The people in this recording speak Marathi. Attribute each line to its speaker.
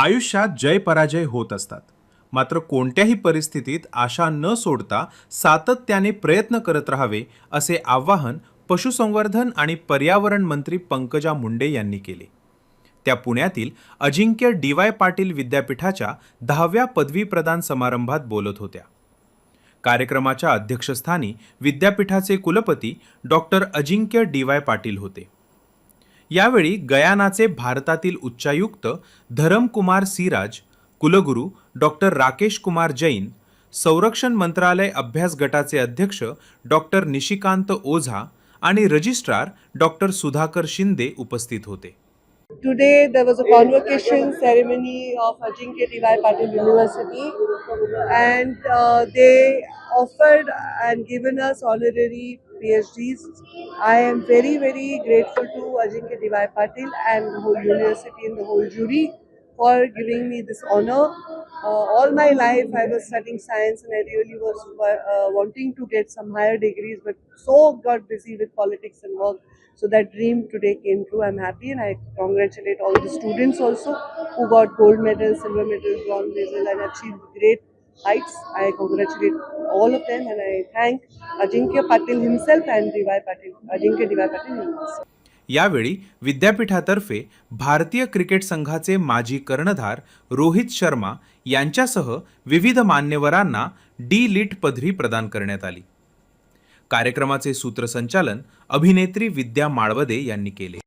Speaker 1: आयुष्यात जय पराजय होत असतात. मात्र कोणत्याही परिस्थितीत आशा न सोडता सातत्याने प्रयत्न करत राहावे असे आवाहन पशुसंवर्धन आणि पर्यावरण मंत्री पंकजा मुंडे यांनी केले. त्या पुण्यातील अजिंक्य डी वाय पाटील विद्यापीठाच्या दहाव्या पदवी प्रदान समारंभात बोलत होत्या. कार्यक्रमाच्या अध्यक्षस्थानी विद्यापीठाचे कुलपती doctor Ajinkya D Y Patil होते. यावेळी गयानाचे भारतातील उच्चायुक्त धरमकुमार सिराज कुलगुरू डॉक्टर राकेश कुमार जैन संरक्षण मंत्रालय अभ्यास गटाचे अध्यक्ष डॉक्टर निशिकांत ओझा आणि रजिस्ट्रार डॉक्टर सुधाकर शिंदे उपस्थित होते.
Speaker 2: Today there was a convocation ceremony of Ajinkya D.Y. Patil University and uh, they offered and given us honorary PhDs. I am very very grateful to Ajinkya D.Y. Patil and the whole university and the whole jury for giving me this honor. Uh, all my life I was studying science and I really was uh, wanting to get some higher degrees but so got busy with politics and work so that dream today came true. I'm happy and I congratulate all the students also who got gold medal, silver medal, bronze medal and achieved great heights. I congratulate all of them and I thank Ajinkya Patil himself and D.Y. Patil, Ajinkya D.Y. Patil himself.
Speaker 1: यावेळी विद्यापीठातर्फे भारतीय क्रिकेट संघाचे माजी कर्णधार रोहित शर्मा यांच्यासह विविध मान्यवरांना डी लिट पदवी प्रदान करण्यात आली कार्यक्रमाचे सूत्रसंचालन अभिनेत्री विद्या माळवदे यांनी केले